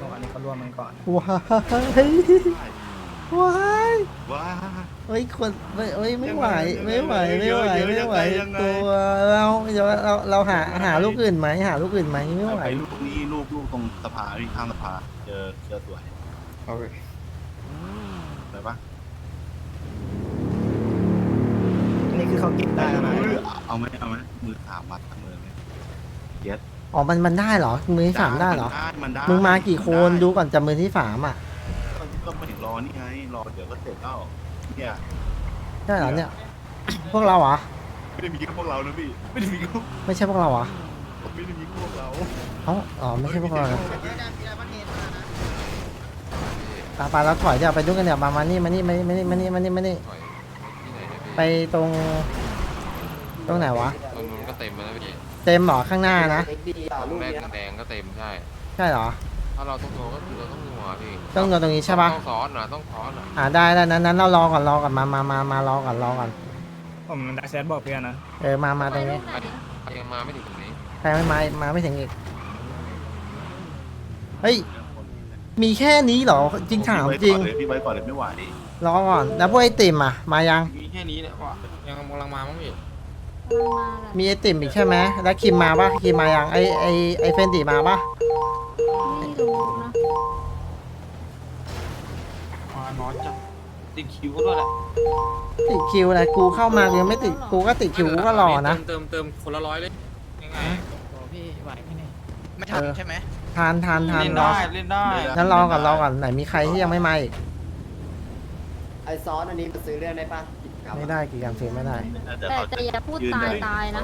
ตรงอันนี้เขารวมมันก่อนว้ายว้ายว้า เฮ้ยคนไม่เฮ้ยไม่ไหวไม่ไหวยังไงไม่ไหวเยอะไม่ไหวยังไงตัวเราเดี๋ยวเราเราหาหาลูกอื่นไหมหาลูกอื่นไหมไม่ไหวไปลูกนี้ลูกลูกตรงสะพานที่ข้างสะพานเจอเจอสวยโอเคไปปะอันนี้คือเขาเก็บได้แล้วนะเอาไหมเอาไหมมือสามมัดทั้งมือเลยเย็ด อ๋อ มันมันได้เหรอ มือที่สามได้เหรอ มันได้มึงมากี่คนดูก่อนจะมือที่สามอะ ก็ไม่ถึงรอนี่ไง รอเดี๋ยวก็เสร็จแล้วเนี่ยได้เหรอเนี่ย พวกเราเหรอ ไม่ได้มีแค่พวกเรานะพี่ ไม่ได้มีแค่พวกไม่ใช่พวกเราเหรอ ไม่ได้มีแค่พวกเราเอ้าอ๋อ ไม่ใช่พวกเรานะปาปาเราถอยเดี๋ยวไปดูกันเดี๋ยวมามานี่มานี่มานี่มานี่มานี่มานี่มานี่ถอยที่ไหนเนี่ยพี่ไปตรง ตรงไหนวะ เต็มเหรอข้างหน้านะตรงแรกแดงๆก็เต็มใช่ ใช่เหรอ ถ้าเราต้องโดนก็คือเราต้องนัวพี่ต้องโดนตรงนี้ใช่ปะ ต้องซ้อนนะต้องซ้อนนะอ่าได้ได้นั้นนั้นเรารอก่อนรอก่อนมามามามารอก่อนรอก่อน ผมดักแชทบอกเพื่อนนะ เออมามาตรงนี้ใครยังมาไม่ถึงตรงนี้ใครไม่มามาไม่ถึงอีกเฮ้ยมีแค่นี้เหรอจริงถามจริงพี่ไว้ก่อนเลยพี่ไว้ก่อนเลยไม่ไหวรอก่อนแล้วพวกไอติมอะมายัง มีแค่นี้เนี่ยว่ะยังกำลังมามั้งพี่ มีไอติมอีกใช่ไหมแล้วคิมมาปะคิมมายังไอไอไอเฟนติมาปะไม่รู้นะมาน้อยจังติดคิวก็ด้วยแหละติดคิวอะไรกูเข้ามากูยังไม่ติดกูก็ติดคิวกูก็รอนะ เติมเติมคนละร้อยเลยยังไงไม่ทันใช่ไหมทานทานทานเล่นรอได้เล่นได้งั้นรอก่อนรอก่อนไหนมีใครที่ยังไม่มาอีกไอซอสอันนี้มันซื้อเรื่องได้ปะ กิจกรรไม่ได้กี่การซื้อไม่ได้ แต่แต่อย่าพูดตายตายนะ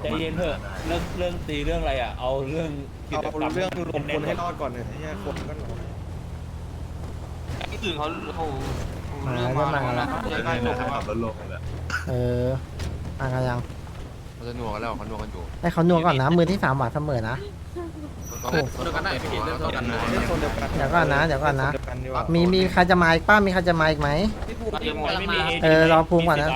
ใจเย็นเถอะเรื่องเรื่องตีเรื่องอะไรอะ เอาเรื่องกิจเอากรรมเรื่องรวมคนให้รออดดก่อนเนี่ยไอ้เหี้ยคนก็รอที่อื่นเขาโอ้โหมาแล้วก็มาแล้ว ได้ได้เลเลยยให้ขับรถลงเลยเออมากันยังเขาจะนัวกันแล้วเขานัวกันอยู่ให้เขานัวก่อนนะมือที่สามหวานเสมอนะต้องเล่นเท่ากันได้พี่เล่นเท่ากันนะเดี๋ยวก่อนนะเดี๋ยวก่อนนะดีกว่ามีมีใครจะมาอีกป้ามีใครจะมาอีกไหมไม่มี เออรอภูมิก่อนนะ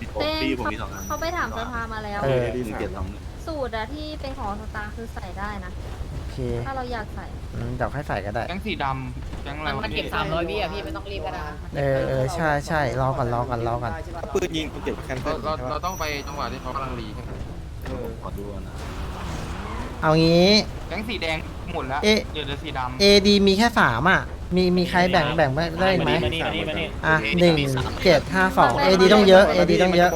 พี่ผมพี่ผมมีสองอันเขาไปถามสภามาแล้ว เออ หนึ่งเจ็ดสองหนึ่งสูตรอะที่เป็นของสตาร์คือใส่ได้นะ โอเคถ้าเราอยากใส่อืมเดี๋ยวค่อยใส่ก็ได้ แก๊งสีดำแก๊งอะไรวะมันเก็บสามร้อยวิอะพี่ไม่ต้องรีบก็ได้เออเออใช่ใช่รอก่อนรอก่อนรอก่อนปืนยิงกูเก็บแคนเซิลเราเราต้องไปจังหวะที่เขากำลังรีใช่ไหมขอดูก่อนนะเอางี้ แก๊งสีแดงหมดแล้วเอ๊ะเดี๋ยวเหลือสีดำเอดีมีแค่สามอะ มีมีใครแบ่งแบ่งได้อีกไหมมานี่มานี่มานี่อะหนึ่งเจ็ดห้าสองเอดีต้องเยอะเอดีต้องเยอะ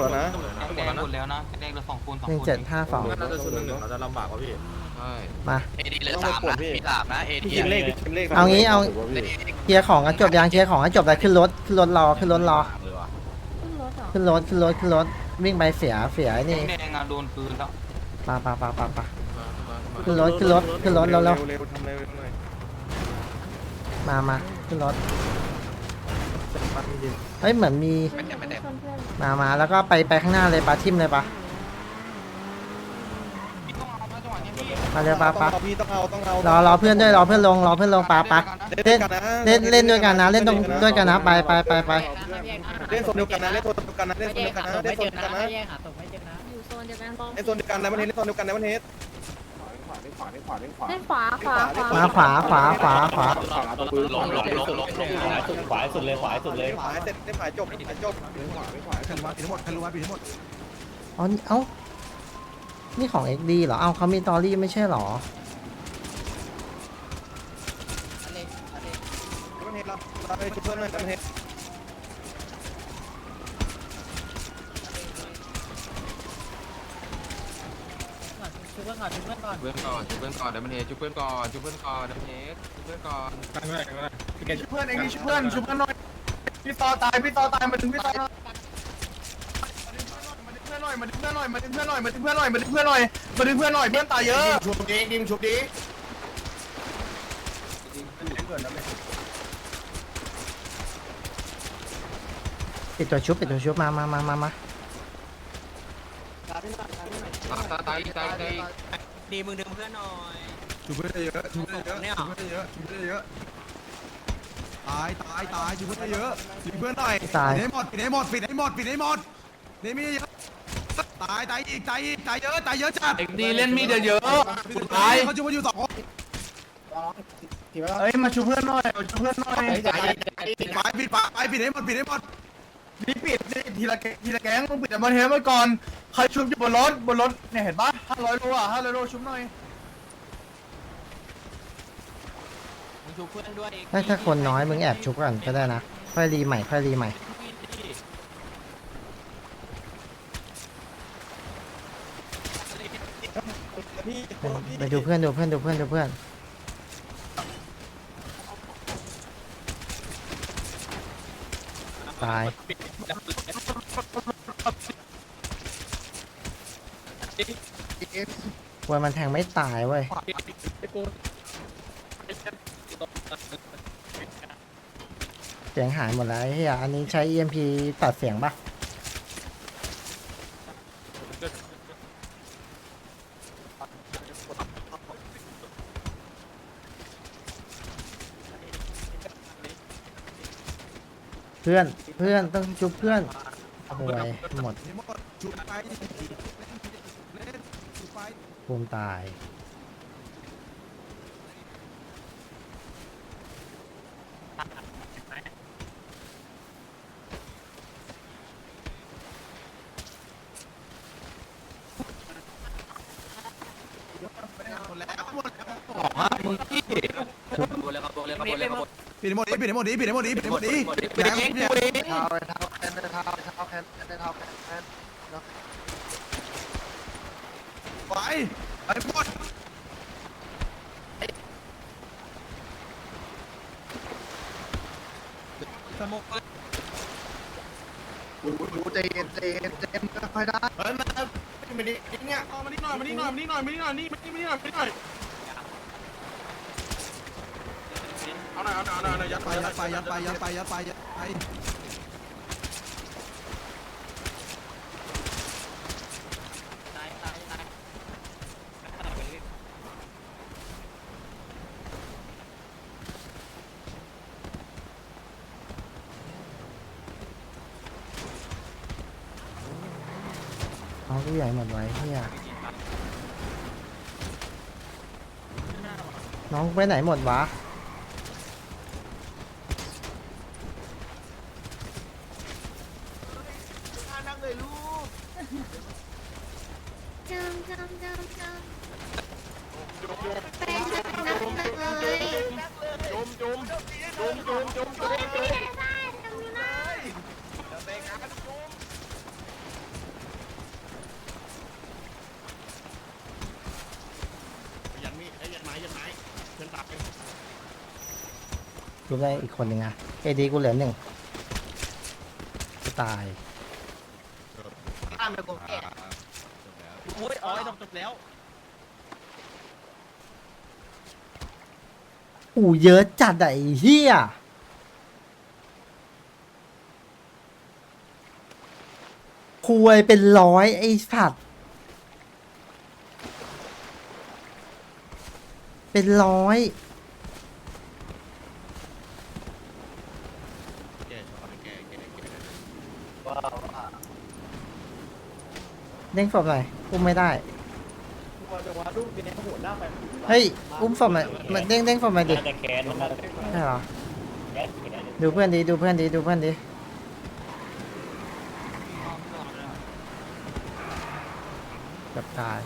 แดงหมดแล้วนะแดงเหลือสองคูณสองหนึ่งคูณเจ็ดห้าสองน่าจะชุดหนึ่งเราจะลำบากกว่าพี่ใช่มาเอดีเหลือสามนะมีสามนะเอดีพิมพ์เลขพิมพ์เลขเอางี้เอาเคลียร์ของกันจบยังเคลียร์ของกันจบแล้วขึ้นรถขึ้นรถรอขึ้นรถรอเลยว่ะขึ้นรถเหรอขึ้นรถขึ้นรถขึ้นรถวิ่งไปเสียเสียไอ้นี่แดงอะโดนปืนแล้วปาปาปาปาปาขึ้นรถขึ้นรถขึ้นรถแล้วแล้วเร็วๆทำเร็วหน่อย มามาขึ้นรถเฮ้ยเหมือนมีไม่ได้ไม่ได้เพื่อนมามาแล้วก็ไปไปข้างหน้าเลยปาทิมเลยปะพี่ต้องเอานะจังหวะนี้พี่มาเร็วปาปาพี่ต้องเอาต้องเอารอรอเพื่อนด้วยรอเพื่อนลงรอเพื่อนลงปาปาเล่นเล่นเล่นด้วยกันนะเล่นตรงด้วยกันนะไปไปไปไปเล่นโซนเดียวกันนะเล่นโซนเดียวกันนะเล่นโซนเดียวกันนะเล่นโซนเดียวกันนะอยู่โซนเดียวกันต้องเล่นโซนเดียวกันนะมันเล่นโซนเดียวกันนะมันเฮด เล่นขวาขวาขวามาขวาขวาขวาขวาลงลงลงลงขวาสุดขวาสุดเลยขวาสุดเลยขวาเสร็จเล่นขวาจบขวาจบอ๋อนี่เอ้านี่ของ XD เหรอเอ้าเขามีตอรี่ไม่ใช่เหรอมันเฮดเราเราไปชุบเพื่อนหน่อยมันเฮด พื่อนก่อนชุบเพื่อนก่อนเพื่อนก่อนชุบเพื่อนก่อนเดี๋ยวมันเฮดชุบเพื่อนก่อนชุบเพื่อนก่อนเดี๋ยวมันเฮดชุบเพื่อนก่อนเพื่อนเองนี่ชุบเพื่อนชุบเพื่อนหน่อยพี่ต่อตายพี่ต่อตายมาดึงพี่ต่อหน่อยมาดึงเพื่อนหน่อยมาดึงเพื่อนหน่อยมาดึงเพื่อนหน่อยมาดึงเพื่อนหน่อยมาดึงเพื่อนหน่อยมาดึงเพื่อนหน่อยเพื่อนตายเยอะชุบดีดิมชุบดีปิดตัวชุบปิดตัวชุบมามามามามาตาย ตายตายตายตายดีมึงดึงเพื่อนหน่อยชุบเพื่อนเยอะชุบเพื่อนเยอะชุบเพื่อนเยอะชุบเพื่อนเยอะตายตายตายชุบเพื่อนเยอะชุบเพื่อนหน่อยตายปิดให้หมดปิดให้หมดปิดให้หมดปิดให้หมดนี่มีเยอะตายตายอีกตายอีกตายเยอะตายเยอะจัดดีเล่นมีดเยอะตายเขาชุบกันอยู่สองคนเอ้ยมาชูเพื่อนหน่อยมาชูเพื่อนหน่อยปิดไฟปิดไปปิดให้หมดปิดให้หมดนี่ปิดทีละแกงทีละแก๊งมึงปิดแต่มาเทไว้ก่อน ใครชุบอยู่บนรถบนรถเนี่ยเห็นปะห้าร้อยโลอะห้าร้อยโลชุบหน่อยมึงชูเพื่อนด้วยถ้าถ้าคนน้อยมึงแอบชุบก่อนก็ได้นะค่อยรีใหม่ค่อยรีใหม่ ไปดูเพื่อนดูเพื่อนดูเพื่อนดูเพื่อนตาย เวัวมันแทงไม่ตายเว้ยเสียงหายหมดแล้วไอ้เฮียอันนี้ใช้ EMP ตัดเสียงปะเพื่อนเพื่อนต้องจุบเพื่อนโอ้ยหมด ชุบไปเไปภูมิตายหมดแล้วหมดแล้วโบเลยครับโบเลยครับโบเลยครับปิดให้หมดดิปิดให้หมดดิปิดให้หมดดิปิดให้หมดดิปิดให้หมดดิ ไปไปหมดใจเย็นใจเย็นใจเย็นค่อยได้เฮ้ยมามาดิเนี่ยมาดิหน่อยมาดิหน่อยมาดิหน่อยมาดิหน่อยนี่มาดิมาดิหน่อยมาดิหน่อยเอาหน่อยเอาหน่อยเอาหน่อยยัดไปยัดไปยัดไปยัดไปยัดไปยัดไป ตายตายตาย น้องผู้ใหญ่หมดไว้เฮียน้องไปไหนหมดวะ จำจำจำจำแป้งจะเป็นนักเลยจุ่มจุ่มจุ่มจุ่มจุ่มจุ่มจุ่มได้ทำอยู่นะ ดูได้อีกคนหนึ่งอะเอดีกูเหลือหนึ่งกูตายโอ้ยอ๋อต้องจบแล้วอูเยอะจัดอะไอ้เฮียคุยเป็นร้อยไอ้สัตว์เป็นร้อย เด้งศพหน่อยอุ้มไม่ได้ เฮ้ย อุ้มศพหน่อยมาเด้งเด้งศพหน่อยดิแต่แขนมันน่าจะใช่เหรอแขนแขนดูเพื่อนดีดูเพื่อนดีดูเพื่อนดีกับตาย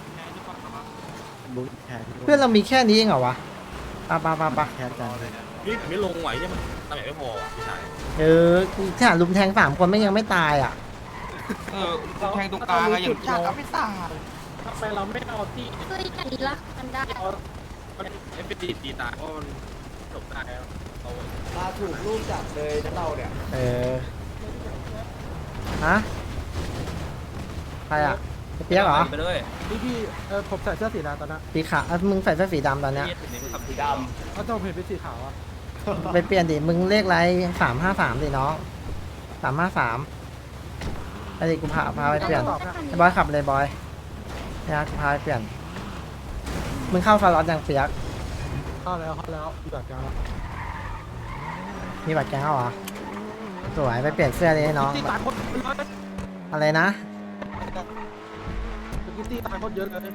เพื่อนเรามีแค่นี้เองเหรอวะปะปะปะปะนี่ไม่ลงไหวใช่ไหมตำแหน่งไม่พออะพี่ชายเออกูขนาดลุมแทงสามคนไม่ยังไม่ตายอะ เออแทงตรงกลางอะอย่างยากก็ไม่ตายทำไมเราไม่เอาที่เฮ้ยอย่างนี้ละมันได้มันเอฟดีตีตายเพราะมันจบได้แล้วเรามาถูกลูกจับเลยนะเราเนี่ย เออ ฮะ ใครอะไอ้เปียกเหรอ ไปเลยพี่พี่เออผมใส่เสื้อสีดำตอนนั้นสีขาวเอ้ยมึงใส่เสื้อสีดำตอนเนี้ยนี่นี่ขับสีดเขาจะเห็นเป็นสีขาวอะ ไปเปลี่ยนดิ มึงเลขอะไรสามห้าสามดิน้องสามห้าสาม ไอ้ดิกูพาพาไปเปลี่ยนไอ้บอยขับเลยบอยเนี่ยกูพาไปเปลี่ยน มึงเข้าฟาร์ลอตยังเปียกเข้าแล้วเข้าแล้วแบบกันแล้วมีบัตรแกงเอาเหรอสวยไปเปลี่ยนเสื้อเลยให้น้องตีตายคนเลยอะไรนะตีตายคนเยอะเลย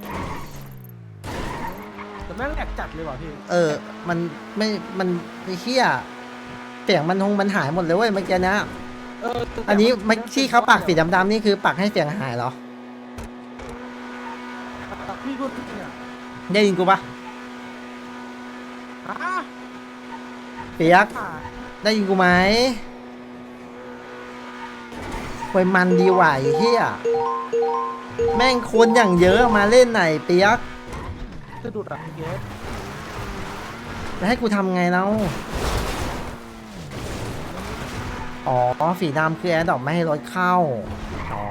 แต่แม่งแหลกจัดเลยว่ะพี่เออ มันไม่ มันไอ้เหี้ยเสียงมันคงมันหายหมดเลยเว้ยเมื่อกี้นะเอออันนี้เมื่อที่เขาปักสีดำๆนี่คือปักให้เสียงหายเหรอ พี่พูดเนี่ยได้ยินกูปะอะเปียกอะได้ยินกูไหมควยมันดีไหวะไอ้เฮียแม่งคนอย่างเยอะมาเล่นไหนเปียกสะดุดอะพี่เกสแล้วให้กูทำไงแล้ว อ๋อ สีดำคือแอดดอกไม่ให้รถเข้า อ๋อ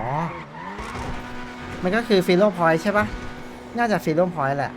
มันก็คือฟิโลพอยใช่ปะน่าจะฟิโลพอยแหละ